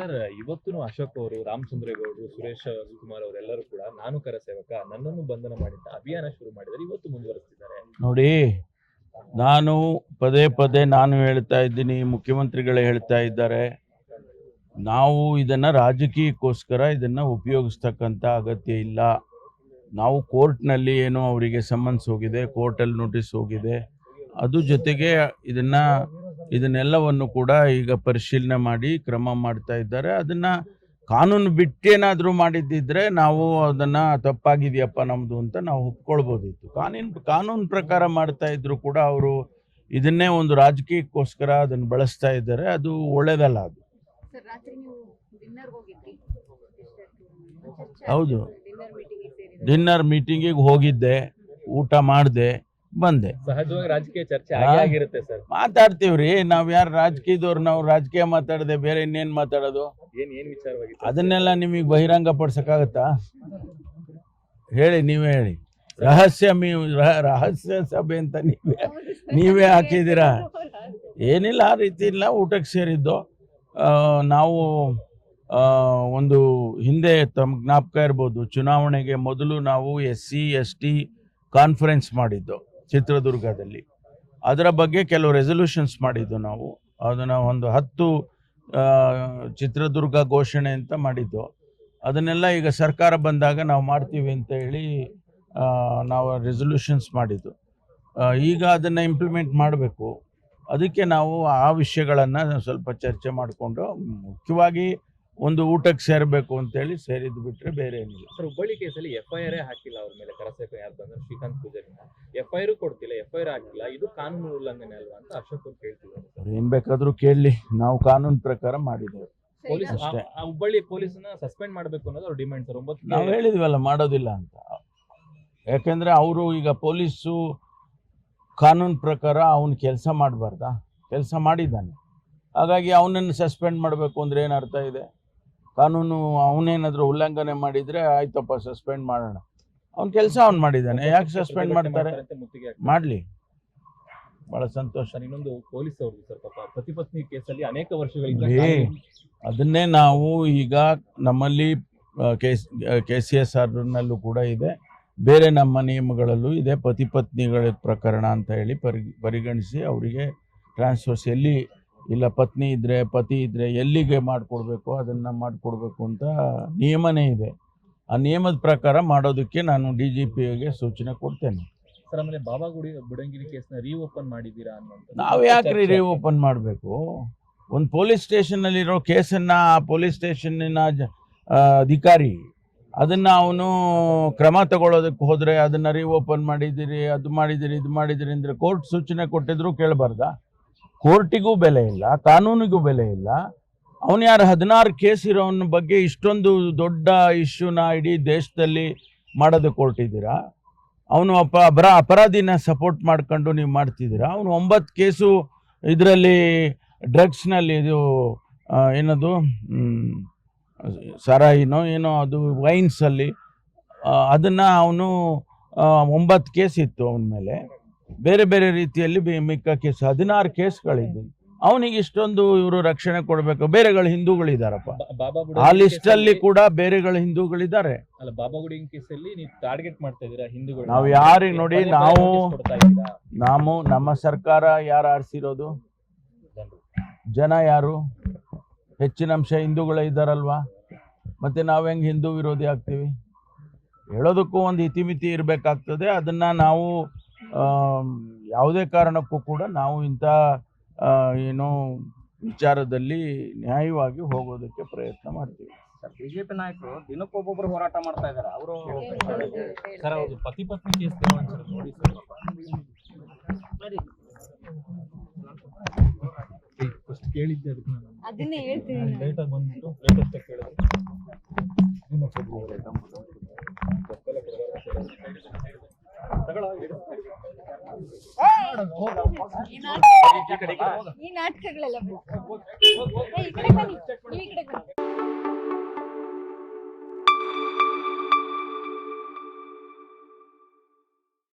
Sir ಇವತ್ತು ಅಶೋಕ್ ಅವರು ರಾಮಚಂದ್ರೇಗೌಡರು ಸುರೇಶ್ ಕುಮಾರ್ ಅವರೆಲ್ಲರೂ ಕೂಡ ನಾನು ಕರ ಸೇವಕ, ನನ್ನನ್ನು ಬಂಧನ ಮಾಡಿದ್ದ ಅಭಿಯಾನ ಶುರು ಮಾಡಿದರೆ ಇವತ್ತು ಮುಂದುವರಿಸ್ತಿದ್ದಾರೆ. ನೋಡಿ, ನಾನು ಪದೇ ಪದೇ ನಾನು ಹೇಳ್ತಾ ಇದ್ದೀನಿ, ಮುಖ್ಯಮಂತ್ರಿಗಳೇ ಹೇಳ್ತಾ ಇದ್ದಾರೆ. ನಾವು ಇದನ್ನ ರಾಜಕೀಯಕ್ಕೋಸ್ಕರ ಇದನ್ನ ಉಪಯೋಗಿಸ್ತಕ್ಕಂಥ ಅಗತ್ಯ ಇಲ್ಲ. ನಾವು ಕೋರ್ಟ್ನಲ್ಲಿ ಏನೋ ಅವರಿಗೆ ಸಮನ್ಸ್ ಹೋಗಿದೆ, ಕೋರ್ಟಲ್ಲಿ ನೋಟಿಸ್ ಹೋಗಿದೆ. ಅದು ಜೊತೆಗೆ ಇದನ್ನ ಇದನ್ನೆಲ್ಲವನ್ನು ಕೂಡ ಈಗ ಪರಿಶೀಲನೆ ಮಾಡಿ ಕ್ರಮ ಮಾಡ್ತಾ ಇದ್ದಾರೆ. ಅದನ್ನ ಕಾನೂನು ಬಿಟ್ಟೇನಾದರೂ ಮಾಡಿದ್ದಿದ್ರೆ ನಾವು ಅದನ್ನ ತಪ್ಪಾಗಿದೆಯಪ್ಪ ನಮ್ದು ಅಂತ ನಾವು ಒಪ್ಕೊಳ್ಬೋದಿತ್ತು. ಕಾನೂನು ಕಾನೂನು ಪ್ರಕಾರ ಮಾಡ್ತಾ ಇದ್ರು ಕೂಡ ಅವರು ಇದನ್ನೇ ಒಂದು ರಾಜಕೀಯಕ್ಕೋಸ್ಕರ ಅದನ್ನು ಬಳಸ್ತಾ ಇದ್ದಾರೆ. ಅದು ಒಳ್ಳೇದಲ್ಲ ಅದು. ಹೌದು. ಡಿನ್ನರ್ ಮೀಟಿಂಗಿಗೆ ಹೋಗಿದ್ದೆ ಊಟ ಮಾಡಿದೆ. ಬಂದೆ. ಸಹಜವಾಗಿ ರಾಜಕೀಯ ಚರ್ಚೆ ಆಗಿರುತ್ತೆ ಸರ್. ಮಾತಾಡ್ತೀವ್ರಿ ನಾವು ಯಾರು ರಾಜಕೀಯದವ್ರು ನಾವು ರಾಜಕೀಯ ಮಾತಾಡದೆ ಬೇರೆ ಇನ್ನೇನು ಮಾತಾಡೋದು? ಏನ್ ಏನ್ ವಿಚಾರವಾಗಿ ಅದನ್ನೆಲ್ಲ ನಿಮಗೆ ಬಹಿರಂಗ ಪಡಿಸಕ್ಕಾಗತ್ತಾ? ಹೇಳಿ ನೀವೇ ಹೇಳಿ. ರಹಸ್ಯ ಮೀ ರಹ- ರಹಸ್ಯ ಸಭೆ ಅಂತ ನೀವೇ ನೀವೇ ಹಾಕಿದ್ದೀರಾ? ಏನಿಲ್ಲ ಆ ರೀತಿ ಇಲ್ಲ ಊಟಕ್ಕೆ ಸೇರಿದ್ದು. ನಾವು ಒಂದು ಹಿಂದೆ ತಮ್ಮ ಜ್ಞಾಪಕ ಇರ್ಬೋದು ಚುನಾವಣೆಗೆ ಮೊದಲು ನಾವು S C S T conference ಮಾಡಿದ್ದು. ಚಿತ್ರದುರ್ಗದಲ್ಲಿ. ಅದರ ಬಗ್ಗೆ ಕೆಲವು ರೆಸೊಲ್ಯೂಷನ್ಸ್ ಮಾಡಿದ್ದು ನಾವು. ಅದನ್ನು ಒಂದು ಹತ್ತು ಚಿತ್ರದುರ್ಗ ಘೋಷಣೆ ಅಂತ ಮಾಡಿದ್ದು. ಅದನ್ನೆಲ್ಲ ಈಗ ಸರ್ಕಾರ ಬಂದಾಗ ನಾವು ಮಾಡ್ತೀವಿ ಅಂತ ಹೇಳಿ ನಾವು ರೆಸೊಲ್ಯೂಷನ್ಸ್ ಮಾಡಿದ್ದು. ಈಗ ಅದನ್ನು ಇಂಪ್ಲಿಮೆಂಟ್ ಮಾಡಬೇಕು. ಅದಕ್ಕೆ ನಾವು ಆ ವಿಷಯಗಳನ್ನು ಸ್ವಲ್ಪ ಚರ್ಚೆ ಮಾಡಿಕೊಂಡು, ಮುಖ್ಯವಾಗಿ ಒಂದು ಊಟಕ್ಕೆ ಸೇರಬೇಕು ಅಂತೇಳಿ ಸೇರಿದ್ದು ಬಿಟ್ಟರೆ ಬೇರೆ ಏನಿಲ್ಲ. ಸರ್ ಹುಬ್ಬಳ್ಳಿ ಕೇಸಲ್ಲಿ ಎಫ್ ಐ ಆರ್ ಹಾಕಿಲ್ಲ ಅವ್ರ ಮೇಲೆ ಕರಸೇವಕ ಯಾರು ಬಂದ್ರೆ? Srikanth Poojari F I R ಕೊಡ್ತಿಲ್ಲ ಎಫ್ ಐ ಆರ್ ಹಾಕಿಲ್ಲ. ಇದು ಕಾನೂನು ಉಲ್ಲಂಘನೆ ಅಲ್ವಾ ಅಂತ ಅಶೋಕ್ ಅವ್ರು ಕೇಳ್ತಿದ್ದಾರೆ ಏನ್ ಬೇಕಾದ್ರೂ ಕೇಳಲಿ ನಾವು ಕಾನೂನು ಪ್ರಕಾರ ಮಾಡಿದ್ದೇವೆ. ಪೊಲೀಸ್ ಆ- ಅಷ್ಟೇ. ಆ ಹುಬ್ಬಳ್ಳಿ ಪೊಲೀಸ್ನ ಸಸ್ಪೆಂಡ್ ಮಾಡಬೇಕು ಅನ್ನೋದು ಅವ್ರ ಡಿಮ್ಯಾಂಡ್ ಸರ್. ಒಂಬತ್ತು ನಾವು ಹೇಳಿದ್ವಲ್ಲ ಮಾಡೋದಿಲ್ಲ ಅಂತ. ಯಾಕೆಂದ್ರೆ ಅವರು ಈಗ ಪೊಲೀಸು ಕಾನೂನು ಪ್ರಕಾರ ಅವನು ಕೆಲಸ ಮಾಡಬಾರ್ದಾ? ಕೆಲಸ ಮಾಡಿದ್ದಾನೆ. ಹಾಗಾಗಿ ಅವನನ್ನು ಸಸ್ಪೆಂಡ್ ಮಾಡಬೇಕು ಅಂದ್ರೆ ಏನು ಅರ್ಥ ಇದೆ? ಕಾನೂನು ಅವನೇನಾದರೂ ಉಲ್ಲಂಘನೆ ಮಾಡಿದ್ರೆ ಆಯ್ತಪ್ಪ ಸಸ್ಪೆಂಡ್ ಮಾಡೋಣ. ಅವ್ನ ಕೆಲಸ ಅವ್ನು ಮಾಡಿದ್ದಾನೆ. ಯಾಕೆ ಸಸ್ಪೆಂಡ್ ಮಾಡ್ತಾರೆ? ಮಾಡ್ಲಿ. ಬಹಳ ಸಂತೋಷ. ಇನ್ನೊಂದು ಪೊಲೀಸ್ ಅವ್ರದ್ದು ಸರ್ ಪ್ರತಿಪತ್ನಿ ಪತಿ ಕೇಸಲ್ಲಿ ಅನೇಕ ವರ್ಷಗಳಿಂದ ಅದನ್ನೇ ನಾವು ಈಗ ನಮ್ಮಲ್ಲಿ ಕೆ ಕೆ ಸಿ ಎಸ್ ಆರ್ನಲ್ಲೂ ಕೂಡ ಇದೆ. ಬೇರೆ ನಮ್ಮ ನಿಯಮಗಳಲ್ಲೂ ಇದೆ. ಪತಿ ಪತ್ನಿಗಳ ಪ್ರಕರಣ ಅಂತ ಹೇಳಿ ಪರಿ ಪರಿಗಣಿಸಿ ಅವರಿಗೆ ಟ್ರಾನ್ಸ್ಫರ್ಸ್ ಎಲ್ಲಿ ಇಲ್ಲ ಪತ್ನಿ ಇದ್ದರೆ ಪತಿ ಇದ್ದರೆ ಎಲ್ಲಿಗೆ ಮಾಡಿಕೊಡ್ಬೇಕು ಅದನ್ನು ಮಾಡಿಕೊಡ್ಬೇಕು ಅಂತ ನಿಯಮನೇ ಇದೆ. ಆ ನಿಯಮದ ಪ್ರಕಾರ ಮಾಡೋದಕ್ಕೆ ನಾನು ಡಿ ಜಿ ಪಿಗೆ ಸೂಚನೆ ಕೊಡ್ತೇನೆ. ಸರ್ ಆಮೇಲೆ ಬಾಬಾ ಗುಡಿ ಬುಡಂಗಿರಿ ಕೇಸ್ನ ರೀಓಪನ್ ಮಾಡಿದ್ದೀರಾ ಅನ್ನೋದು ನಾವು ಯಾಕ್ರಿ ರೀ ಓಪನ್ ಮಾಡಬೇಕು? ಒಂದು ಪೊಲೀಸ್ ಸ್ಟೇಷನ್ನಲ್ಲಿರೋ ಕೇಸನ್ನು ಆ ಪೊಲೀಸ್ ಸ್ಟೇಷನ್ನಿನ ಜ- ಅಧಿಕಾರಿ ಅದನ್ನು ಅವನು ಕ್ರಮ ತಗೊಳ್ಳೋದಕ್ಕೆ ಹೋದರೆ ಅದನ್ನು ರೀ ಓಪನ್ ಮಾಡಿದ್ದೀರಿ ಅದು ಮಾಡಿದ್ದೀರಿ ಇದು ಮಾಡಿದ್ದೀರಿ ಅಂದರೆ ಕೋರ್ಟ್ ಸೂಚನೆ ಕೊಟ್ಟಿದ್ರು ಕೇಳಬಾರ್ದಾ? ಕೋರ್ಟಿಗೂ ಬೆಲೆ ಇಲ್ಲ, ಕಾನೂನಿಗೂ ಬೆಲೆ ಇಲ್ಲ. ಅವನು ಯಾರು ಹದಿನಾರು ಕೇಸ್ ಇರೋವನ ಬಗ್ಗೆ ಇಷ್ಟೊಂದು ದೊಡ್ಡ ಇಶ್ಯೂನ ಇಡೀ ದೇಶದಲ್ಲಿ ಮಾಡೋದಕ್ಕೆ ಹೊರಟಿದ್ದೀರಾ? ಅವನು ಅಪ ಅಪರ ಅಪರಾಧಿನ ಸಪೋರ್ಟ್ ಮಾಡ್ಕೊಂಡು ನೀವು ಮಾಡ್ತಿದ್ದೀರಾ? ಅವನು ಒಂಬತ್ತು ಕೇಸು ಇದರಲ್ಲಿ ಡ್ರಗ್ಸ್ನಲ್ಲಿ ಇದು ಏನದು ಸರಾಯಿನೋ ಏನೋ ಅದು ವೈನ್ಸಲ್ಲಿ ಅದನ್ನು ಅವನು ಒಂಬತ್ತು ಕೇಸ್ ಇತ್ತು ಅವನ ಮೇಲೆ. ಬೇರೆ ಬೇರೆ ರೀತಿಯಲ್ಲಿ ಮಿಕ್ಕ ಕೇಸ್ ಹದಿನಾರು ಕೇಸ್ಗಳಿದ್ದು ಅವನಿಗೆ ಇಷ್ಟೊಂದು ಇವರು ರಕ್ಷಣೆ ಕೊಡಬೇಕು. ಬೇರೆಗಳ ಹಿಂದೂಗಳಿದಾರಪ್ಪ. ಆ ಲಿಸ್ಟ್ ಅಲ್ಲಿ ಕೂಡ ಬೇರೆಗಳ ಹಿಂದೂಗಳಿದ್ದಾರೆ. ಅಲ್ಲ ಬಾಬಾ ಗುಡಿ ಕೇಸಲ್ಲಿ ನೀವು ಟಾರ್ಗೆಟ್ ಮಾಡ್ತಾ ಇದ್ದೀರಾ ಹಿಂದೂಗಳು ನಾವು ಯಾರಿಗೆ ನೋಡಿ, ನಾವು- ನಾವು ನಮ್ಮ ಸರ್ಕಾರ ಯಾರು ಆರಿಸಿರೋದು? ಜನ ಯಾರು? ಹೆಚ್ಚಿನ ಅಂಶ ಹಿಂದೂಗಳೇ ಇದ್ದಾರಲ್ವಾ? ಮತ್ತೆ ನಾವು ಹೆಂಗ್ ಹಿಂದೂ ವಿರೋಧಿ ಆಗ್ತೀವಿ? ಹೇಳೋದಕ್ಕೂ ಒಂದು ಇತಿಮಿತಿ ಇರಬೇಕಾಗ್ತದೆ. ಅದನ್ನ ನಾವು ಯಾವುದೇ ಕಾರಣಕ್ಕೂ ಕೂಡ ನಾವು ಇಂಥ ಏನು ವಿಚಾರದಲ್ಲಿ ನ್ಯಾಯವಾಗಿ ಹೋಗೋದಕ್ಕೆ ಪ್ರಯತ್ನ ಮಾಡ್ತೀವಿ. ಬಿಜೆಪಿ ನಾಯಕರು ದಿನಕ್ಕೊಬ್ಬೊಬ್ರು ಹೋರಾಟ ಮಾಡ್ತಾ ಇದ್ದಾರೆ. ಅವರು ಸರ್ ಅವರು ಪತಿ ಪತ್ನಿ ಕೇಸ್ ನೋಡಿ ಸರ್. ಫಸ್ಟ್ ಕೇಳಿದ್ದೆ ಅದಕ್ಕೆ ನಾನು. ಅದನ್ನೇ ಹೇಳ್ತೀನಿ ಲೇಟಾಗಿ ಬಂದ್ಬಿಟ್ಟು ಲೇಟ್ ಅಂತ ಕೇಳಿದ್ರೆ ನಿಮ್ಮ ಕೊಡ್ಬೋದು. ಬೆಂಬಲ ಕೊಡಬಾರ್ದು ಸರ್. ತಗೊಳ್ಳೋ, ಇಡು. ಈ ನಾಟಕ- ನಾಟಕಗಳೆಲ್ಲ.